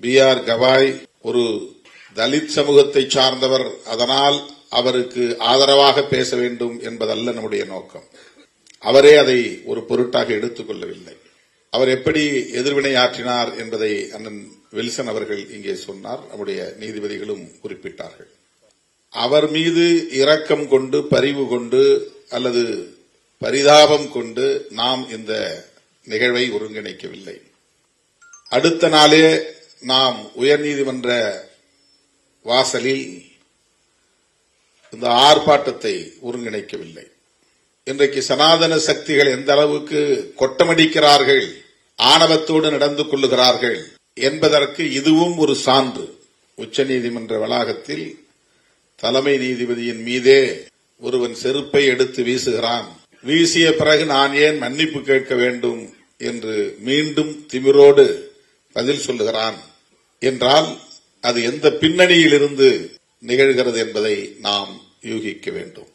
B R Gavai ஒரு தலித் சமூகத்தை சார்ந்தவர். அதனால் அவருக்கு ஆதரவாக பேச வேண்டும் என்பதல்ல நம்முடைய நோக்கம். அவரே அதை ஒரு பொருட்டாக எடுத்துக் கொள்ளவில்லை. அவர் எப்படி எதிர்வினை ஆற்றினார் என்பதை அண்ணன் வில்சன் அவர்கள் இங்கே சொன்னார். நம்முடைய நீதிபதிகளும் குறிப்பிட்டார்கள். அவர் மீது இரக்கம் கொண்டு பரிவு கொண்டு அல்லது பரிதாபம் கொண்டு நாம் இந்த நிகழ்வை ஒருங்கிணைக்கவில்லை. அடுத்த நாளே நாம் உயர்நீதிமன்ற வாசலில் இந்த ஆர்ப்பாட்டத்தை ஒருங்கிணைக்கவில்லை. இன்றைக்கு சனாதன சக்திகள் எந்த அளவுக்கு கொட்டமடிக்கிறார்கள் ஆணவத்தோடு நடந்து கொள்ளுகிறார்கள் என்பதற்கு இதுவும் ஒரு சான்று. உச்சநீதிமன்ற வளாகத்தில் தலைமை நீதிபதியின் மீதே ஒருவன் செருப்பை எடுத்து வீசுகிறான். வீசிய பிறகு நான் ஏன் மன்னிப்பு கேட்க வேண்டும் என்று மீண்டும் திமிரோடு பதில் சொல்லுகிறான் என்றால் அது எந்த பின்னணியிலிருந்து நிகழ்கிறது என்பதை நாம் யூகிக்க வேண்டும்.